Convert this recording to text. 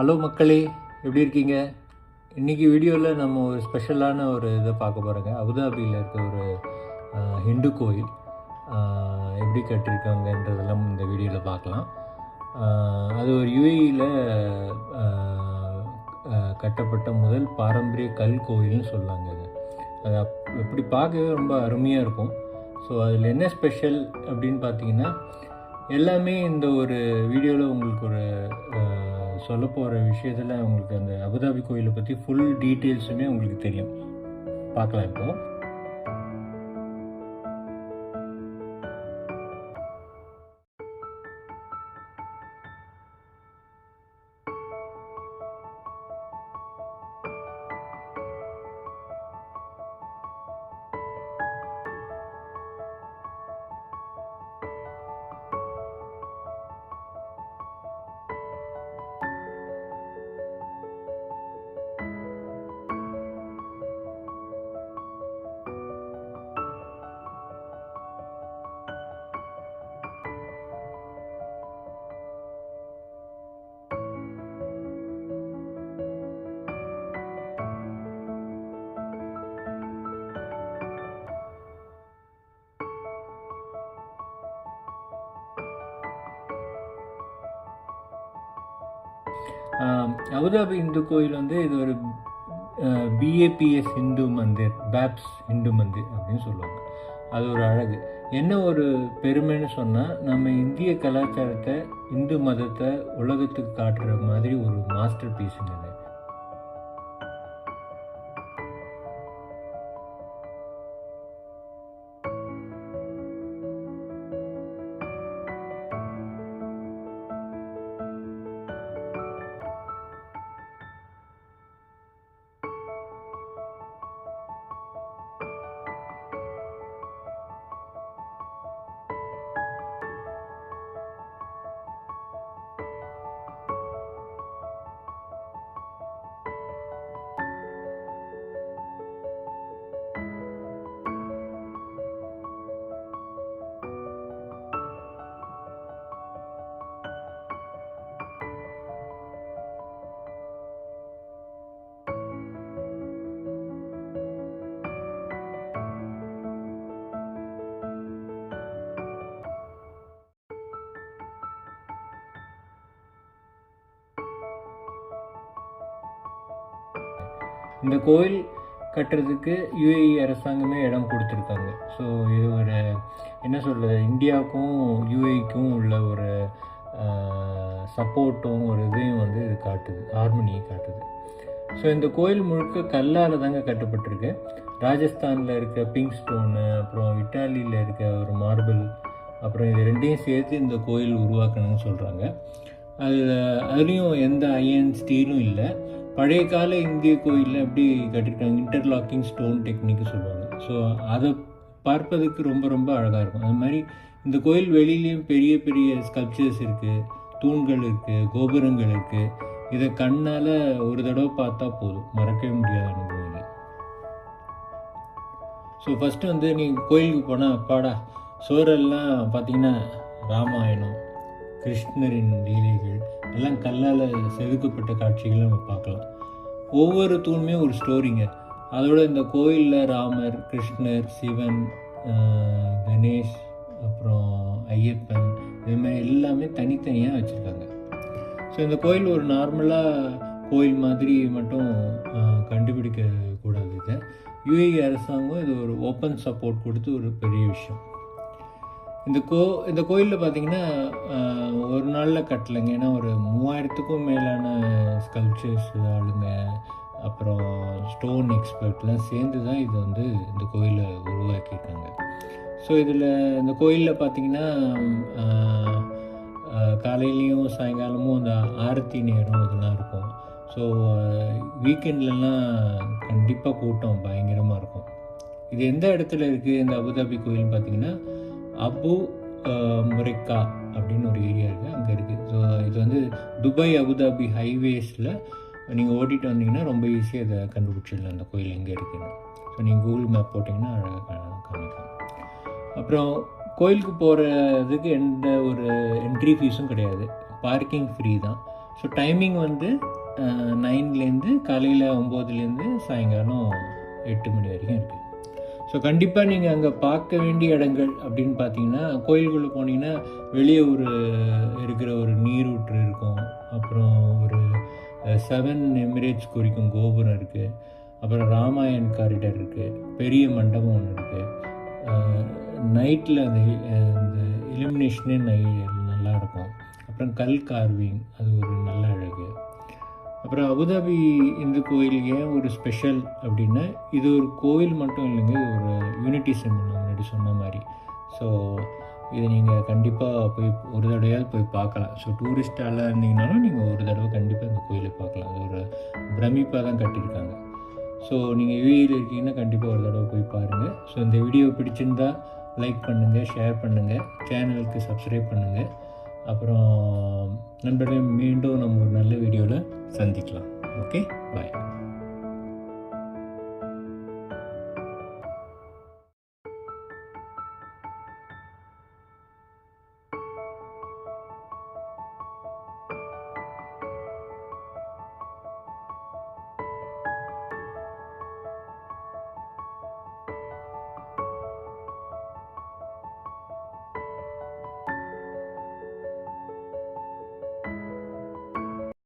Hello மக்களே எப்படி இருக்கீங்க? இன்றைக்கி வீடியோவில் நம்ம ஒரு ஸ்பெஷலான ஒரு இதை பார்க்க போகிறோங்க அபுதாபியில் இருக்க ஒரு ஹிந்து கோயில். எப்படி கட்டியிருக்காங்கன்றதெல்லாம் இந்த வீடியோவில் பார்க்கலாம். அது ஒரு யுஏஇயில் கட்டப்பட்ட முதல் பாரம்பரிய கல் கோயில்னு சொல்லாங்க அது அது அப் இப்படி பார்க்கவே ரொம்ப அருமையாக இருக்கும். ஸோ அதில் என்ன ஸ்பெஷல் அப்படின்னு பார்த்தீங்கன்னா எல்லாமே இந்த ஒரு வீடியோவில் உங்களுக்கு ஒரு சொல்ல போகிற விஷயத்தில் உங்களுக்கு அந்த அபுதாபி கோயிலை பற்றி ஃபுல் டீட்டெயில்ஸுமே உங்களுக்கு தெரியும். பார்க்கலாம் இப்போது அபுதாபி இந்து கோயில் வந்து இது ஒரு பிஏபிஎஸ் ஹிந்து மந்திர் பேப்ஸ் ஹிந்து மந்திர் அப்படின்னு சொல்லுவாங்க. அது ஒரு அழகு. என்ன ஒரு பெருமைன்னு சொன்னால் நம்ம இந்திய கலாச்சாரத்தை இந்து மதத்தை உலகத்துக்கு காட்டுற மாதிரி ஒரு மாஸ்டர் பீஸுங்க இந்த கோயில் கட்டுறதுக்கு யுஏஇ அரசாங்கமே இடம் கொடுத்துருக்காங்க. ஸோ இது ஒரு என்ன சொல்கிறது இந்தியாவுக்கும் யுஏஇக்கும் உள்ள ஒரு சப்போர்ட்டும் ஒரு இதையும் வந்து இது காட்டுது ஹார்மோனியை காட்டுது. ஸோ இந்த கோயில் முழுக்க கல்லால் தாங்க கட்டப்பட்டிருக்கு. ராஜஸ்தானில் இருக்க பிங்க் ஸ்டோனு அப்புறம் இட்டாலியில் இருக்க ஒரு மார்பிள் அப்புறம் இது ரெண்டையும் சேர்த்து இந்த கோயில் உருவாக்கணும்னு சொல்கிறாங்க அதில் அதுலேயும் எந்த அயன் ஸ்டீலும் இல்லை. பழைய கால இந்திய கோயிலில் எப்படி கட்டிருக்காங்க? இன்டர்லாக்கிங் ஸ்டோன் டெக்னிக்கு சொல்லுவாங்க. ஸோ அதை பார்ப்பதுக்கு ரொம்ப ரொம்ப அழகாக இருக்கும். அது மாதிரி இந்த கோயில் வெளியிலையும் பெரிய பெரிய ஸ்கல்ப்சர்ஸ் இருக்குது தூண்கள் இருக்குது கோபுரங்கள் இருக்குது இதை கண்ணால் ஒரு தடவை பார்த்தா போதும். மறக்கவே முடியாத அனுபவம் இது. ஸோ ஃபஸ்ட்டு வந்து நீங்கள் கோயிலுக்கு போனால் அப்பாடா சோரெல்லாம் பார்த்தீங்கன்னா ராமாயணம் கிருஷ்ணரின் லீலைகள் எல்லாம் கல்லால் செதுக்கப்பட்ட காட்சிகளை நம்ம பார்க்கலாம். ஒவ்வொரு தூணுமே ஒரு ஸ்டோரிங்க. அதோட இந்த கோயிலில் ராமர் கிருஷ்ணர் சிவன் கணேஷ் அப்புறம் ஐயப்பன் இது மாதிரி எல்லாமே தனித்தனியாக வச்சுருக்காங்க. ஸோ இந்த கோயில் ஒரு நார்மலாக கோயில் மாதிரி மட்டும் கண்டுபிடிக்கக்கூடாது கண்டுபிடிக்க கூடாது இதை. யுஏஇ அரசாங்கம் இது ஒரு ஓப்பன் சப்போர்ட் கொடுத்து ஒரு பெரிய விஷயம். இந்த கோ இந்த கோயிலில் பார்த்தீங்கன்னா ஒரு நாளில் கட்டலைங்க. ஏன்னா ஒரு மூவாயிரத்துக்கும் மேலான ஸ்கல்ப்சர்ஸ் ஆளுங்க அப்புறம் ஸ்டோன் எக்ஸ்பர்ட்லாம் சேர்ந்து தான் இது வந்து இந்த கோயிலை உருவாக்கியிருக்காங்க. ஸோ இதில் இந்த கோயிலில் பார்த்தீங்கன்னா காலையிலையும் சாயங்காலமும் அந்த ஆரத்தி நேரம் இதெல்லாம் இருக்கும். ஸோ வீக்கெண்ட்லலாம் கண்டிப்பாக கூட்டம் பயங்கரமாக இருக்கும். இது எந்த இடத்துல இருக்குது இந்த அபுதாபி கோயில்னு பார்த்தீங்கன்னா அபு முரிக்கா முரைக்கா அப்படின்னு ஒரு ஏரியா இருக்குது அங்கே இருக்குது ஸோ இது வந்து துபாய் அபுதாபி ஹைவேஸில் நீங்கள் ஓட்டிகிட்டு வந்தீங்கன்னா ரொம்ப ஈஸியாக அதை கண்டுபிடிச்சிடலாம். அந்த கோயில் எங்கே இருக்குன்னு. ஸோ நீங்கள் கூகுள் மேப் போட்டிங்கன்னா அழகாக காமிக்கலாம். அப்புறம் கோயிலுக்கு போகிறதுக்கு எந்த ஒரு என்ட்ரி ஃபீஸும் கிடையாது. பார்க்கிங் ஃப்ரீ தான். ஸோ டைமிங் வந்து நைன்லேருந்து காலையில் ஒம்போதுலேருந்து சாயங்காலம் எட்டு மணி வரைக்கும் இருக்குது ஸோ கண்டிப்பாக நீங்கள் அங்கே பார்க்க வேண்டிய இடங்கள் அப்படின்னு பார்த்தீங்கன்னா கோயிலுக்குள்ளே போனீங்கன்னா வெளியே ஒரு இருக்கிற ஒரு நீரூற்று இருக்கும். அப்புறம் ஒரு செவன் எமிரேட்ஸ் குறிக்கும் கோபுரம் இருக்குது அப்புறம் ராமாயண் காரிடர் இருக்குது பெரிய மண்டபம் ஒன்று இருக்குது நைட்டில் அந்த இந்த அந்த இலுமினேஷனே நை நல்லாயிருக்கும் அப்புறம் கல் கார்விங் அது ஒரு நல்ல அழகு. அப்புறம் அபுதாபி இந்து கோயில் ஏன் ஒரு ஸ்பெஷல் அப்படின்னா இது ஒரு கோயில் மட்டும் இல்லைங்க இது ஒரு யூனிட்டி சிம்பிள் முன்னாடி சொன்ன மாதிரி. ஸோ இது நீங்கள் கண்டிப்பாக போய் ஒரு தடவையாவது போய் பார்க்கலாம். ஸோ டூரிஸ்டாலாம் இருந்தீங்கனாலும் நீங்கள் ஒரு தடவை கண்டிப்பாக இந்த கோயிலை பார்க்கலாம். அது ஒரு பிரமிப்பாக தான் கட்டியிருக்காங்க. ஸோ நீங்கள் யூஏயில் இருக்கீங்கன்னா கண்டிப்பாக ஒரு தடவை போய் பாருங்கள் ஸோ இந்த வீடியோ பிடிச்சிருந்தா லைக் பண்ணுங்கள் ஷேர் பண்ணுங்கள் சேனலுக்கு சப்ஸ்கிரைப் பண்ணுங்கள் அப்புறம் நண்பர்களே மீண்டும் நம்ம ஒரு நல்ல வீடியோவில் சந்திக்கலாம். Okay bye